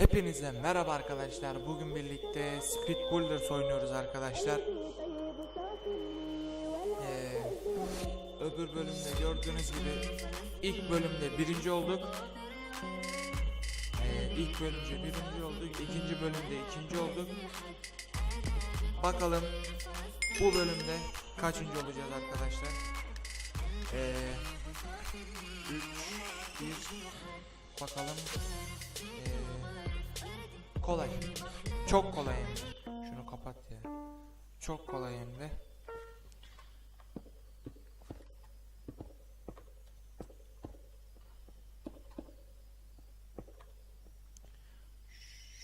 Hepinize merhaba arkadaşlar. Bugün birlikte Speed Builders oynuyoruz arkadaşlar. Ee, öbür bölümde gördüğünüz gibi ilk bölümde birinci olduk. Ee, ilk bölümde birinci olduk. ikinci bölümde ikinci olduk. Bakalım bu bölümde kaçıncı olacağız arkadaşlar. Ee, 3 1 bakalım. Ee, kolay. Çok kolay hem. Şunu kapat ya. Çok kolay hem.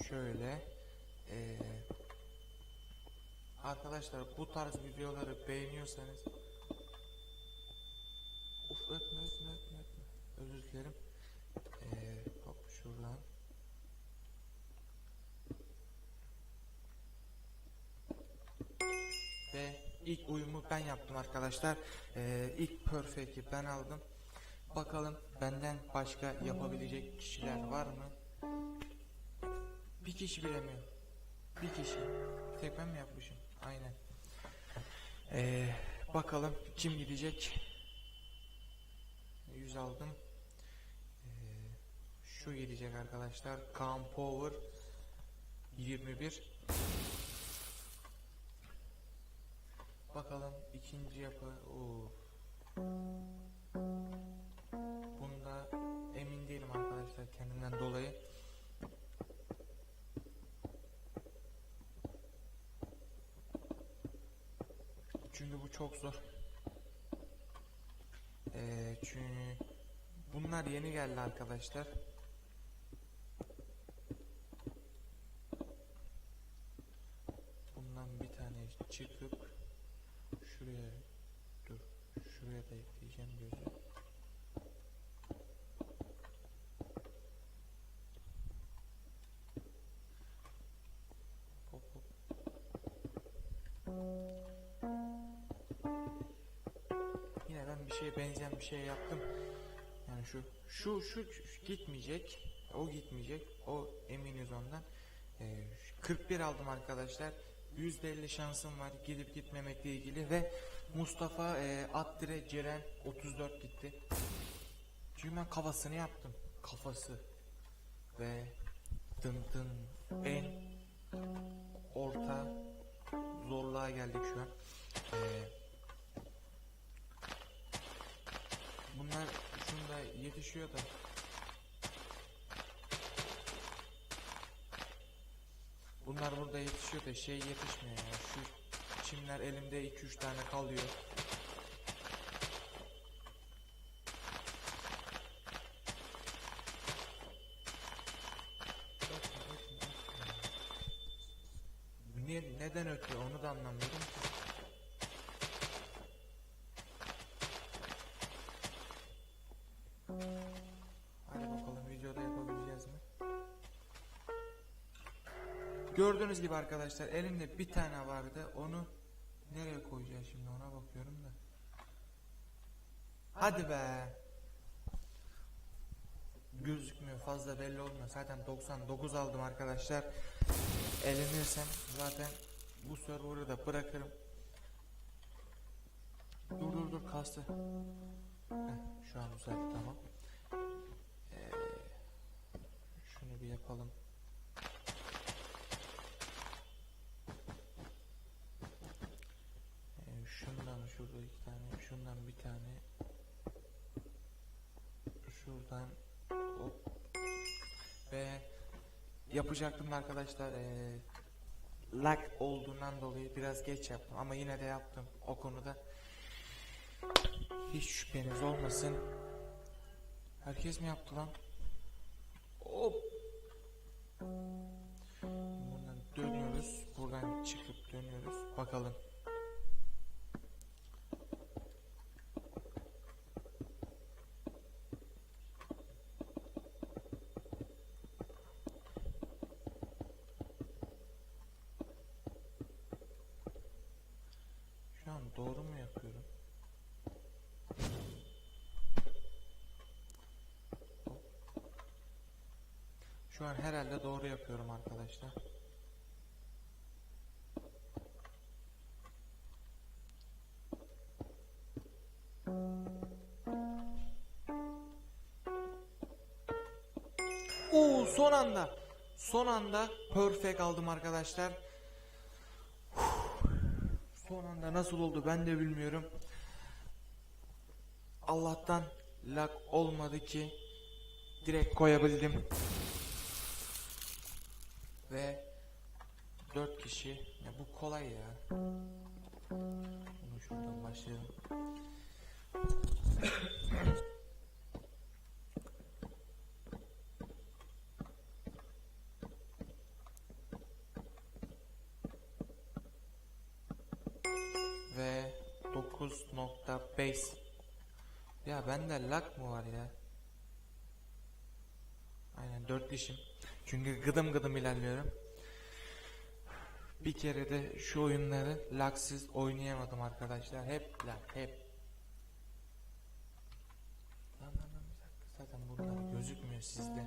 Şöyle. ee, arkadaşlar bu tarz videoları beğeniyorsanız Uf ötme ötme ötme ötme. Özür dilerim. Ee, hop şuradan. Ve ilk uyumu ben yaptım arkadaşlar. Ee, ilk perfect'i ben aldım. Bakalım benden başka yapabilecek kişiler var mı? Bir kişi bilemiyor. Bir kişi. Tek ben mi yapmışım? Aynen. Ee, bakalım kim gidecek? 100 aldım. Ee, şu gidecek arkadaşlar. Kaan Power 21. Bakalım ikinci yapı. Oo. Bunda emin değilim arkadaşlar kendimden dolayı. Çünkü bu çok zor. Ee, çünkü bunlar yeni geldi arkadaşlar. Benzeyen bir şey yaptım. Yani şu şu şu, şu gitmeyecek. O gitmeyecek. O eminiz ondan. Ee, 41 aldım arkadaşlar. %50 şansım var gidip gitmemekle ilgili ve Mustafa e, Attire Ceren 34 gitti. Çünkü ben kafasını yaptım. Kafası ve dın dın en orta zorluğa geldik şu an. Ee, Bunlar şunda yetişiyor da. Bunlar burada yetişiyor da şey yetişmiyor ya. Şu çimler elimde 2-3 tane kalıyor. Niye, neden ötüyor onu da anlamıyorum ki. Gördüğünüz gibi arkadaşlar elimde bir tane vardı. Onu nereye koyacağız şimdi ona bakıyorum da. Hadi be. Gözükmüyor fazla belli olmuyor. Zaten 99 aldım arkadaşlar. Elenirsem zaten bu server'ı da bırakırım. Dur dur dur kastı. Heh, şu an düzeldi tamam. Ee, şunu bir yapalım. Ee, şundan şurada iki tane, şundan bir tane. Şuradan hop. Ve yapacaktım da arkadaşlar ee, lag olduğundan dolayı biraz geç yaptım ama yine de yaptım o konuda. Hiç şüpheniz olmasın. Herkes mi yaptı lan? Hop. Buradan dönüyoruz. Buradan çıkıp dönüyoruz. Bakalım. Şu an doğru mu yapıyorum? Şu an herhalde doğru yapıyorum arkadaşlar. Oo son anda. Son anda perfect aldım arkadaşlar. Son anda nasıl oldu ben de bilmiyorum. Allah'tan lag olmadı ki direkt koyabildim. Ve 4 kişi. Ya bu kolay ya. Bunu şuradan başlayalım. Ve 9.5 Ya bende lag mı var ya? Aynen 4 dişim. Çünkü gıdım gıdım ilerliyorum. Bir kere de şu oyunları lagsız oynayamadım arkadaşlar. Hep lag, hep. Lan lan lan bir dakika. Zaten burada gözükmüyor sizde.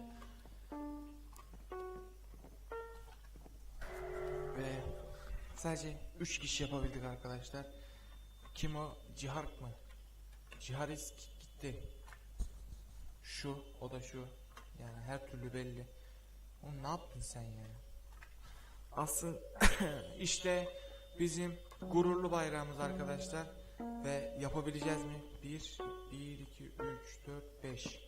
Ve sadece 3 kişi yapabildik arkadaşlar. Kim o? Cihark mı? Ciharis gitti. Şu, o da şu. Yani her türlü belli. Oğlum ne yaptın sen ya? Asıl işte bizim gururlu bayrağımız arkadaşlar. Ve yapabileceğiz mi? 1, 1, 2, 3, 4, 5.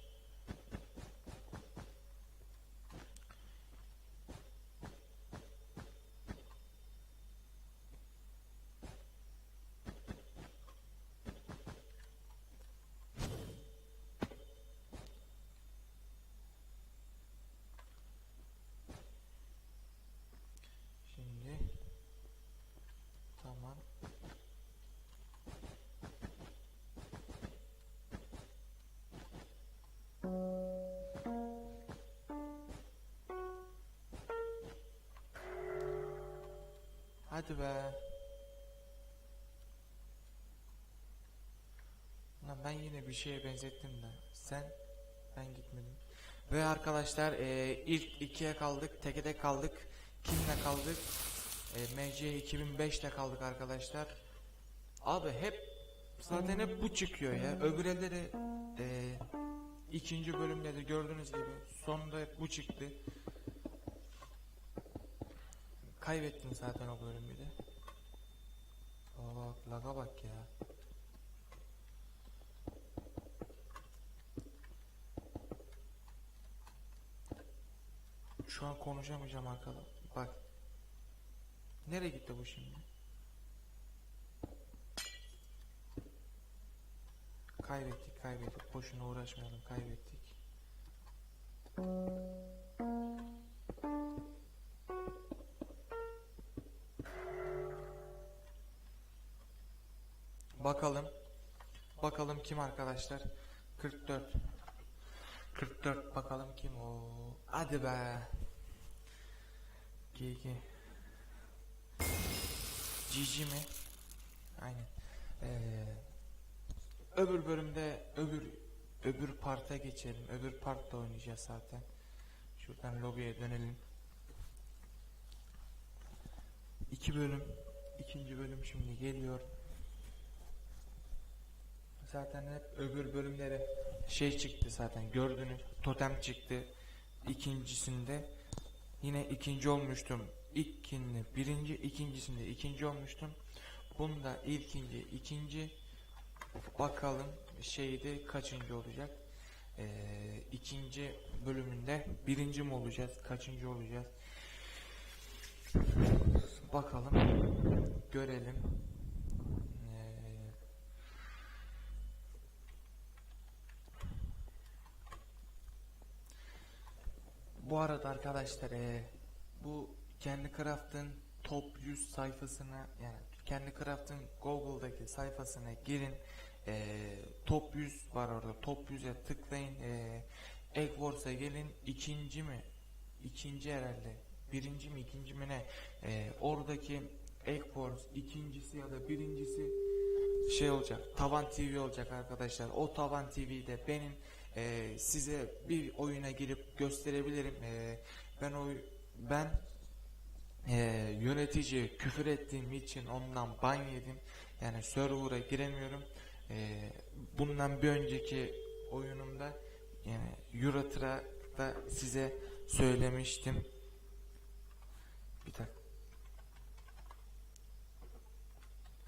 Hadi be. Lan ben yine bir şeye benzettim de. Sen ben gitmedim. Ve arkadaşlar eee, ilk ikiye kaldık. Tekede kaldık. Kimle kaldık? E, MC 2005'te kaldık arkadaşlar. Abi hep zaten hep bu çıkıyor ya. Öbür e, ikinci bölümde de gördüğünüz gibi sonunda hep bu çıktı. Kaybettim zaten o bölümü de. Bak laga bak ya. Şu an konuşamayacağım arkadaşlar. Bak. Nereye gitti bu şimdi? Kaybettik, kaybettik. Boşuna uğraşmayalım, kaybettik. Bakalım. Bakalım kim arkadaşlar? 44. 44 bakalım kim o? Hadi be. GG. GG mi? Aynen. Ee, öbür bölümde öbür öbür parta geçelim. Öbür partta oynayacağız zaten. Şuradan lobiye dönelim. İki bölüm. ikinci bölüm şimdi geliyor. Zaten hep öbür bölümlere şey çıktı zaten gördünüz. Totem çıktı. İkincisinde yine ikinci olmuştum. İlkinde birinci, ikincisinde ikinci olmuştum. Bunda ilkinci, ikinci. Bakalım şeyde kaçıncı olacak? Ee, ikinci bölümünde birinci mi olacağız? Kaçıncı olacağız? Bakalım. Görelim. Bu arada arkadaşlar eee, bu kendi Craft'ın top 100 sayfasına yani kendi Craft'ın Google'daki sayfasına girin. Eee, top 100 var orada. Top 100'e tıklayın. Eee Egg Wars'a gelin. ikinci mi? İkinci herhalde. Birinci mi ikinci mi ne? Eee, oradaki Egg Wars ikincisi ya da birincisi şey olacak. Tavan TV olacak arkadaşlar. O Tavan TV'de benim e, size bir oyuna girip gösterebilirim. E, ben o ben e, yöneticiye küfür ettiğim için ondan ban yedim. Yani server'a giremiyorum. E, bundan bir önceki oyunumda yani Euro Truck'ta size söylemiştim. Bir dakika.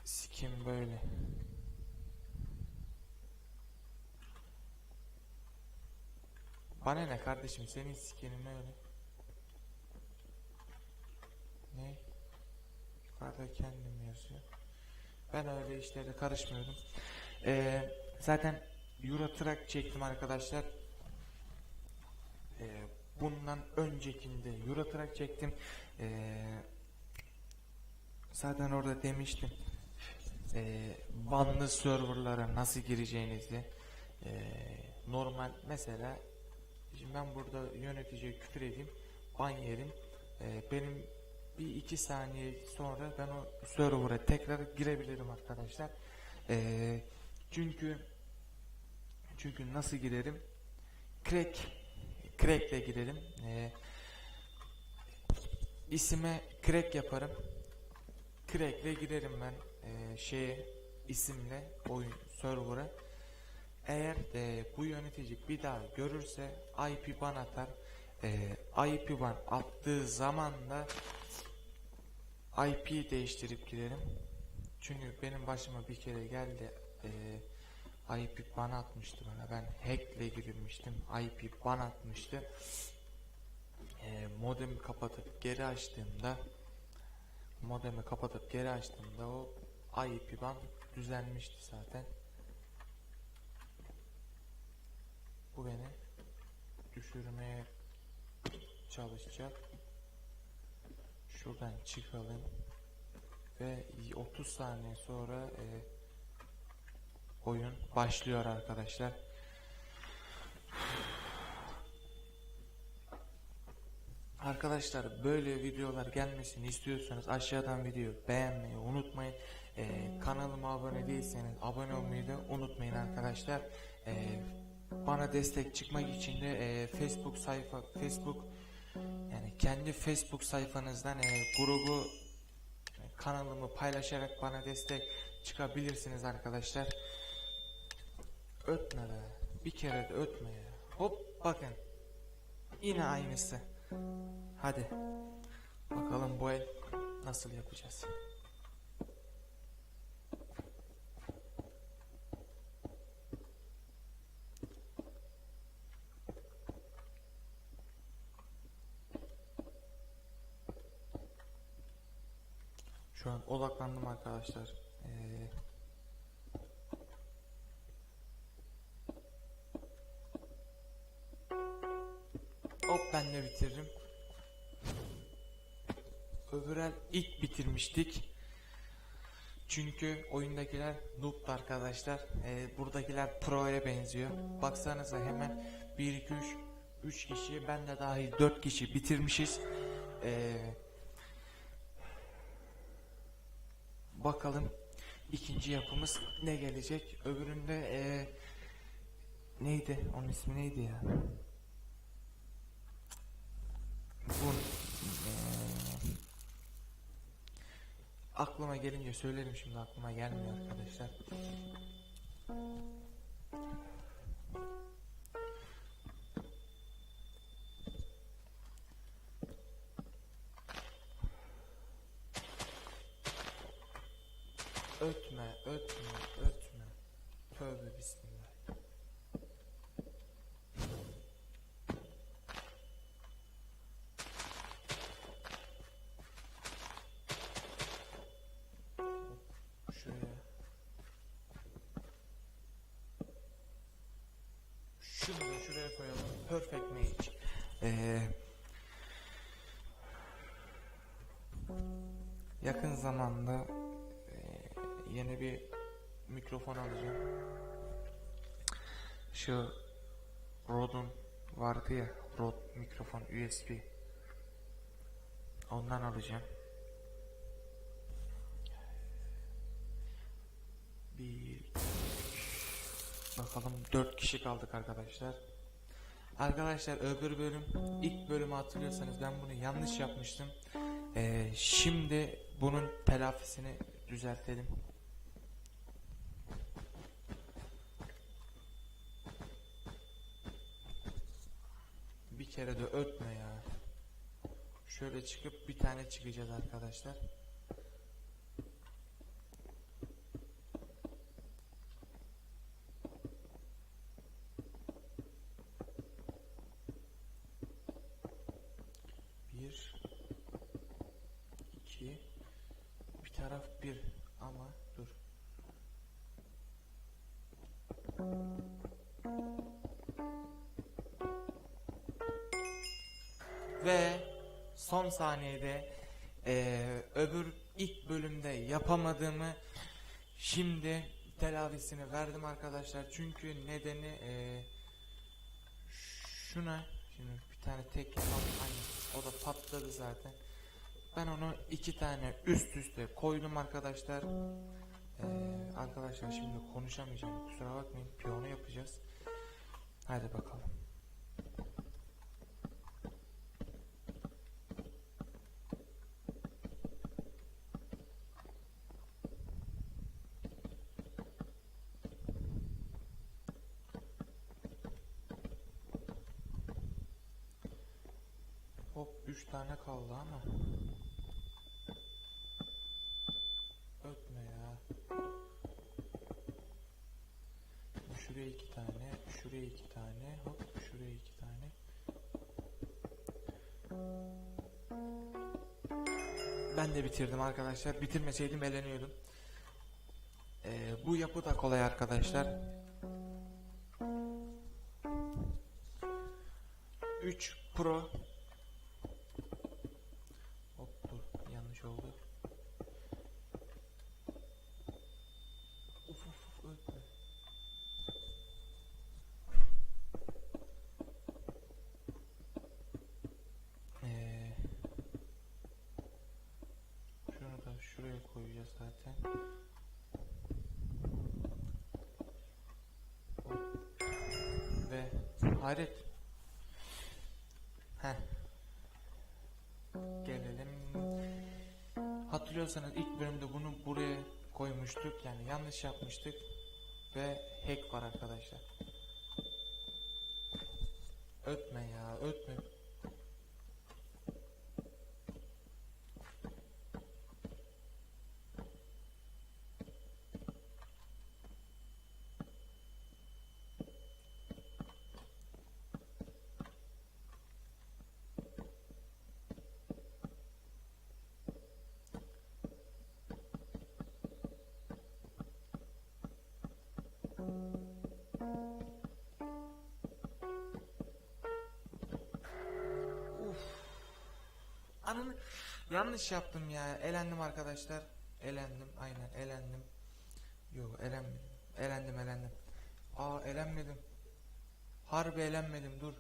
Sikim böyle. Bana ne kardeşim senin sikinin öyle. Ne? Yukarıda kendim yazıyor. Ben öyle işlere karışmıyorum. Ee, zaten Euro Truck çektim arkadaşlar. Ee, bundan öncekinde Euro Truck çektim. Ee, zaten orada demiştim. Ee, banlı serverlara nasıl gireceğinizi. Ee, normal mesela Şimdi ben burada yöneticiye küfür edeyim, ban yerim. Ee, benim bir iki saniye sonra ben o server'a tekrar girebilirim arkadaşlar. Ee, çünkü çünkü nasıl girerim? Crack crack'le girelim. Ee, isime crack yaparım. Crack'le girerim ben ee, şeye isimle oyun server'a. Eğer e, bu yönetici bir daha görürse IP ban atar. E, IP ban attığı zaman da IP değiştirip girerim. Çünkü benim başıma bir kere geldi. E, IP ban atmıştı bana. Ben hackle girmiştim. IP ban atmıştı. E, modemi kapatıp geri açtığımda modemi kapatıp geri açtığımda o IP ban düzelmişti zaten. Bu beni düşürmeye çalışacak. Şuradan çıkalım. Ve 30 saniye sonra e, oyun başlıyor arkadaşlar. Arkadaşlar böyle videolar gelmesini istiyorsanız aşağıdan video beğenmeyi unutmayın. E, kanalıma abone değilseniz abone olmayı da unutmayın arkadaşlar. E, bana destek çıkmak için de e, Facebook sayfa Facebook yani kendi Facebook sayfanızdan e, grubu e, kanalımı paylaşarak bana destek çıkabilirsiniz arkadaşlar. Ötme be. Bir kere de ötme ya. Hop bakın. Yine aynısı. Hadi. Bakalım bu el nasıl yapacağız. Şu an odaklandım arkadaşlar. Ee, hop ben de bitiririm. Öbür el ilk bitirmiştik. Çünkü oyundakiler noob arkadaşlar. Ee, buradakiler pro'ya benziyor. Baksanıza hemen 1 2 3 3 kişi ben de dahil 4 kişi bitirmişiz. Ee, Bakalım ikinci yapımız ne gelecek? Öbüründe eee neydi? Onun ismi neydi ya? Bu eee, aklıma gelince söylerim şimdi aklıma gelmiyor arkadaşlar. Ötme, ötme. Tövbe bismillah. Şuraya. Şunu da şuraya koyalım. Perfect match. Ee, yakın zamanda yeni bir mikrofon alacağım. Şu Rode'un vardı ya Rode mikrofon USB. Ondan alacağım. Bir Bakalım 4 kişi kaldık arkadaşlar. Arkadaşlar öbür bölüm ilk bölümü hatırlıyorsanız ben bunu yanlış yapmıştım. Ee, şimdi bunun telafisini düzeltelim. Kere de ötme ya. Şöyle çıkıp bir tane çıkacağız arkadaşlar. Saniyede eee, öbür ilk bölümde yapamadığımı şimdi telafisini verdim arkadaşlar. Çünkü nedeni eee, şuna şimdi bir tane tek. Aynen. O da patladı zaten. Ben onu iki tane üst üste koydum arkadaşlar. Eee, arkadaşlar şimdi konuşamayacağım. Kusura bakmayın. Piyano yapacağız. Hadi bakalım. Hop 3 tane kaldı ama. Ötme ya. Şuraya iki tane, şuraya iki tane, hop şuraya iki tane. Ben de bitirdim arkadaşlar. Bitirmeseydim eleniyordum. Ee, bu yapı da kolay arkadaşlar. 3 Pro hayret. Heh. Gelelim. Hatırlıyorsanız ilk bölümde bunu buraya koymuştuk. Yani yanlış yapmıştık. Ve hack var arkadaşlar. Ötme ya ötme. Ananı yanlış yaptım ya. Elendim arkadaşlar. Elendim. Aynen elendim. Yok elenmedim. Elendim elendim. Aa elenmedim. Harbi elenmedim dur.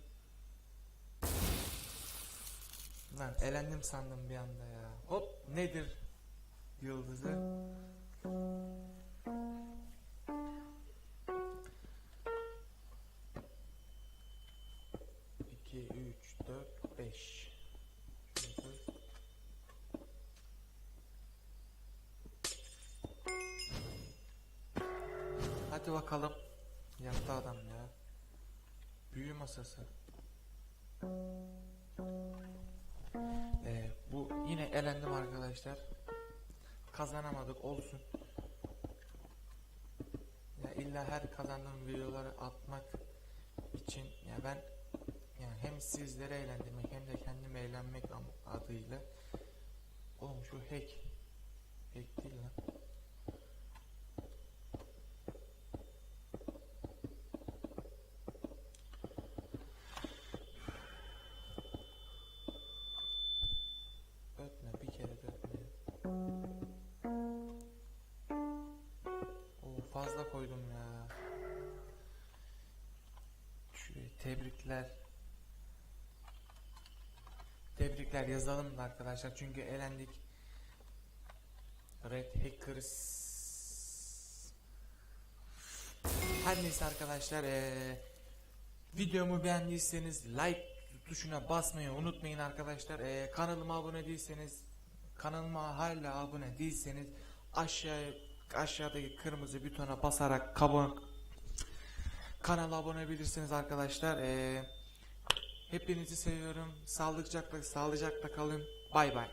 Lan elendim sandım bir anda ya. Hop nedir yıldızı? Bakalım. Yattı adam ya. Büyü masası. Ee, bu yine elendim arkadaşlar. Kazanamadık olsun. Ya illa her kazandığım videoları atmak için ya ben yani hem sizlere eğlendirmek hem de kendim eğlenmek adıyla Oğlum şu hack Hack değil lan tebrikler Tebrikler yazalım da arkadaşlar çünkü elendik. Red Hackers Her neyse arkadaşlar eee, videomu beğendiyseniz like tuşuna basmayı unutmayın arkadaşlar. Eee, kanalıma abone değilseniz kanalıma hala abone değilseniz aşağıya aşağıdaki kırmızı butona basarak kabon kanala abone olabilirsiniz arkadaşlar. Eee, hepinizi seviyorum. Sağlıcakla sağlıcakla kalın. Bay bay.